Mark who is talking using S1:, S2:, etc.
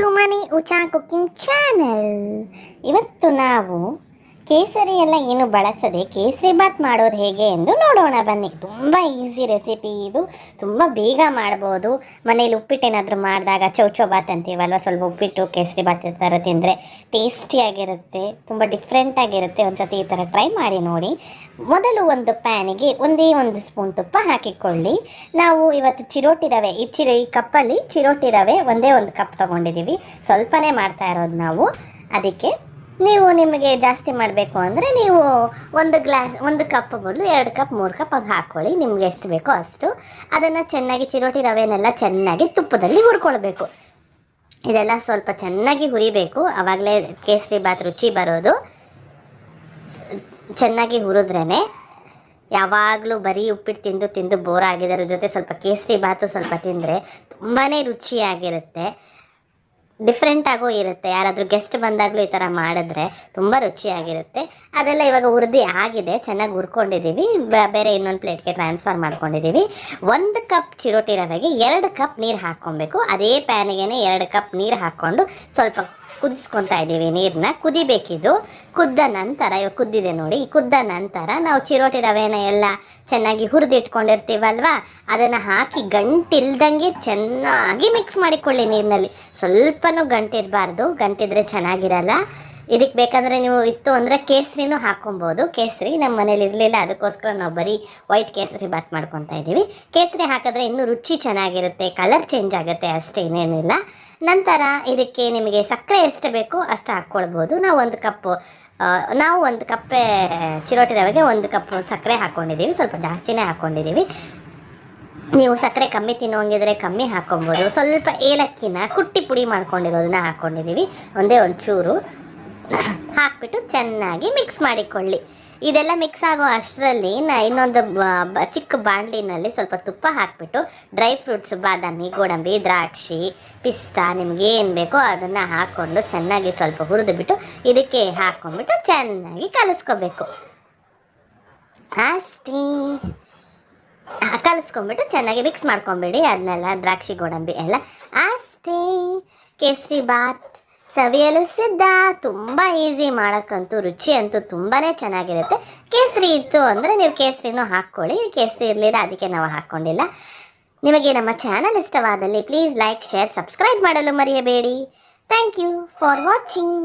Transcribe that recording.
S1: To money ಉಚಾ cooking channel ಇವತ್ತು ನಾವು ಕೇಸರಿ ಎಲ್ಲ ಏನು ಬಳಸದೆ ಕೇಸರಿ ಬಾತ್ ಮಾಡೋದು ಹೇಗೆ ಎಂದು ನೋಡೋಣ ಬನ್ನಿ. ತುಂಬ ಈಸಿ ರೆಸಿಪಿ ಇದು. ತುಂಬ ಬೇಗ ಮಾಡ್ಬೋದು. ಮನೇಲಿ ಉಪ್ಪಿಟ್ಟೇನಾದರೂ ಮಾಡಿದಾಗ ಚೌಚೌ ಬಾತ್ ಅಂತೀವಲ್ವ? ಸ್ವಲ್ಪ ಉಪ್ಪಿಟ್ಟು, ಕೇಸರಿ ಬಾತ್ ಥರ ತಿಂದರೆ ಟೇಸ್ಟಿಯಾಗಿರುತ್ತೆ ತುಂಬ ಡಿಫ್ರೆಂಟಾಗಿರುತ್ತೆ ಒಂದು ಸತಿ ಈ ಥರ ಟ್ರೈ ಮಾಡಿ ನೋಡಿ. ಮೊದಲು ಒಂದು ಪ್ಯಾನಿಗೆ ಒಂದೇ ಒಂದು ಸ್ಪೂನ್ ತುಪ್ಪ ಹಾಕಿಕೊಳ್ಳಿ. ನಾವು ಇವತ್ತು ಚಿರೋಟಿ ರವೆ, ಈ ಚಿರೋ, ಈ ಕಪ್ಪಲ್ಲಿ ಚಿರೋಟಿ ರವೆ ಒಂದೇ ಒಂದು ಕಪ್ ತೊಗೊಂಡಿದ್ದೀವಿ. ಸ್ವಲ್ಪನೇ ಮಾಡ್ತಾ ಇರೋದು ನಾವು. ಅದಕ್ಕೆ ನೀವು ನಿಮಗೆ ಜಾಸ್ತಿ ಮಾಡಬೇಕು ಅಂದರೆ ನೀವು ಒಂದು ಗ್ಲಾಸ್, ಒಂದು ಕಪ್ ಬದಲು ಎರಡು ಕಪ್, ಮೂರು ಕಪ್ ಅದು ಹಾಕ್ಕೊಳ್ಳಿ ನಿಮ್ಗೆ ಎಷ್ಟು ಬೇಕೋ ಅಷ್ಟು. ಅದನ್ನು ಚೆನ್ನಾಗಿ ಚಿರೋಟಿ ರವೆನೆಲ್ಲ ಚೆನ್ನಾಗಿ ತುಪ್ಪದಲ್ಲಿ ಹುರ್ಕೊಳ್ಬೇಕು. ಇದೆಲ್ಲ ಸ್ವಲ್ಪ ಚೆನ್ನಾಗಿ ಹುರಿಬೇಕು. ಆವಾಗಲೇ ಕೇಸರಿ ಬಾತ್ ರುಚಿ ಬರೋದು. ಚೆನ್ನಾಗಿ ಹುರಿದ್ರೇ ಯಾವಾಗಲೂ ಬರೀ ಉಪ್ಪಿಟ್ಟು ತಿಂದು ತಿಂದು ಬೋರ್ ಆಗಿದ್ದರ ಜೊತೆ ಸ್ವಲ್ಪ ಕೇಸರಿ ಬಾತು ಸ್ವಲ್ಪ ತಿಂದರೆ ತುಂಬಾ ರುಚಿಯಾಗಿರುತ್ತೆ. ಡಿಫ್ರೆಂಟಾಗೂ ಇರುತ್ತೆ. ಯಾರಾದರೂ ಗೆಸ್ಟ್ ಬಂದಾಗಲೂ ಈ ಥರ ಮಾಡಿದ್ರೆ ತುಂಬ ರುಚಿಯಾಗಿರುತ್ತೆ. ಅದೆಲ್ಲ ಇವಾಗ ಹುರಿದು ಆಗಿದೆ. ಚೆನ್ನಾಗಿ ಹುರ್ಕೊಂಡಿದ್ದೀವಿ ಬೇರೆ ಇನ್ನೊಂದು ಪ್ಲೇಟ್ಗೆ ಟ್ರಾನ್ಸ್ಫರ್ ಮಾಡ್ಕೊಂಡಿದ್ದೀವಿ ಒಂದು ಕಪ್ ಚಿರೋಟಿ ರವೆಗೆ ಎರಡು ಕಪ್ ನೀರು ಹಾಕ್ಕೊಬೇಕು. ಅದೇ ಪ್ಯಾನಿಗೆ ಎರಡು ಕಪ್ ನೀರು ಹಾಕ್ಕೊಂಡು ಸ್ವಲ್ಪ ಕುದಿಸ್ಕೊತಾ ಇದ್ದೀವಿ ನೀರನ್ನ ಕುದಿಬೇಕಿದು. ಕುದ್ದ ನಂತರ, ಇವಾಗ ಕುದ್ದಿದೆ ನೋಡಿ ಕುದ್ದ ನಂತರ ನಾವು ಚಿರೋಟಿ ರವೆನ ಎಲ್ಲ ಚೆನ್ನಾಗಿ ಹುರಿದಿಟ್ಕೊಂಡಿರ್ತೀವಲ್ವಾ? ಅದನ್ನು ಹಾಕಿ ಗಂಟಿಲ್ದಂಗೆ ಚೆನ್ನಾಗಿ ಮಿಕ್ಸ್ ಮಾಡಿಕೊಳ್ಳಿ ನೀರಿನಲ್ಲಿ. ಸ್ವಲ್ಪನೂ ಗಂಟಿರಬಾರ್ದು. ಗಂಟಿದ್ರೆ ಚೆನ್ನಾಗಿರಲ್ಲ. ಇದಕ್ಕೆ ಬೇಕಾದರೆ ನೀವು ಇತ್ತು ಅಂದರೆ ಕೇಸರಿನೂ ಹಾಕೊಬೋದು ಕೇಸರಿ ನಮ್ಮ ಮನೇಲಿ ಇರಲಿಲ್ಲ, ಅದಕ್ಕೋಸ್ಕರ ನಾವು ಬರೀ ವೈಟ್ ಕೇಸರಿ ಬಾತ್ ಮಾಡ್ಕೊತಾ ಇದ್ದೀವಿ. ಕೇಸರಿ ಹಾಕಿದ್ರೆ ಇನ್ನೂ ರುಚಿ ಚೆನ್ನಾಗಿರುತ್ತೆ ಕಲರ್ ಚೇಂಜ್ ಆಗುತ್ತೆ ಅಷ್ಟೇ, ಇನ್ನೇನಿಲ್ಲ. ನಂತರ ಇದಕ್ಕೆ ನಿಮಗೆ ಸಕ್ಕರೆ ಎಷ್ಟು ಬೇಕೋ ಅಷ್ಟು ಹಾಕ್ಕೊಳ್ಬೋದು. ನಾವು ಒಂದು ಕಪ್ಪು ನಾವು ಒಂದು ಕಪ್ಪೆ ಚಿರೋಟಿ ರವೆಗೆ ಒಂದು ಕಪ್ ಸಕ್ಕರೆ ಹಾಕ್ಕೊಂಡಿದ್ದೀವಿ. ಸ್ವಲ್ಪ ಜಾಸ್ತಿನೇ ಹಾಕ್ಕೊಂಡಿದ್ದೀವಿ. ನೀವು ಸಕ್ಕರೆ ಕಮ್ಮಿ ತಿನ್ನುವಂಗಿದ್ರೆ ಕಮ್ಮಿ ಹಾಕ್ಕೊಬೋದು ಸ್ವಲ್ಪ ಏಲಕ್ಕಿನ ಕುಟ್ಟಿ ಪುಡಿ ಮಾಡ್ಕೊಂಡಿರೋದನ್ನ ಹಾಕ್ಕೊಂಡಿದ್ದೀವಿ. ಒಂದೇ ಒಂದು ಚೂರು ಹಾಕ್ಬಿಟ್ಟು ಚೆನ್ನಾಗಿ ಮಿಕ್ಸ್ ಮಾಡಿಕೊಳ್ಳಿ. ಇದೆಲ್ಲ ಮಿಕ್ಸ್ ಆಗೋ ಅಷ್ಟರಲ್ಲಿ ನಾ ಇನ್ನೊಂದು ಚಿಕ್ಕ ಬಾಣಲಿನಲ್ಲಿ ಸ್ವಲ್ಪ ತುಪ್ಪ ಹಾಕಿಬಿಟ್ಟು ಡ್ರೈ ಫ್ರೂಟ್ಸ್ ಬಾದಾಮಿ ಗೋಡಂಬಿ ದ್ರಾಕ್ಷಿ ಪಿಸ್ತಾ ನಿಮ್ಗೆ ಏನು ಬೇಕೋ ಅದನ್ನು ಹಾಕ್ಕೊಂಡು ಚೆನ್ನಾಗಿ ಸ್ವಲ್ಪ ಹುರಿದುಬಿಟ್ಟು ಇದಕ್ಕೆ ಹಾಕ್ಕೊಂಡ್ಬಿಟ್ಟು ಚೆನ್ನಾಗಿ ಕಲಿಸ್ಕೋಬೇಕು. ಅಷ್ಟೇ. ಆ, ಕಲಿಸ್ಕೊಂಡ್ಬಿಟ್ಟು ಚೆನ್ನಾಗಿ ಮಿಕ್ಸ್ ಮಾಡ್ಕೊಂಬಿಡಿ ಅದನ್ನೆಲ್ಲ ದ್ರಾಕ್ಷಿ ಗೋಡಂಬಿ ಎಲ್ಲ. ಅಷ್ಟೇ. ಕೇಸರಿ ಬಾತ್. ಸವಿಯಲು ಸಿದ್ಧ ತುಂಬ ಈಸಿ ಮಾಡೋಕ್ಕಂತೂ ರುಚಿ ಅಂತೂ ತುಂಬಾ ಚೆನ್ನಾಗಿರುತ್ತೆ. ಕೇಸರಿ ಇತ್ತು ಅಂದರೆ ನೀವು ಕೇಸರಿನೂ ಹಾಕ್ಕೊಳ್ಳಿ, ಕೇಸರಿ ಇರಲಿಲ್ಲ ಅದಕ್ಕೆ ನಾವು ಹಾಕ್ಕೊಂಡಿಲ್ಲ. ನಿಮಗೆ ನಮ್ಮ ಚಾನಲ್ ಇಷ್ಟವಾದಲ್ಲಿ ಪ್ಲೀಸ್ ಲೈಕ್ ಶೇರ್ ಸಬ್ಸ್ಕ್ರೈಬ್ ಮಾಡಲು ಮರೆಯಬೇಡಿ. Thank you for watching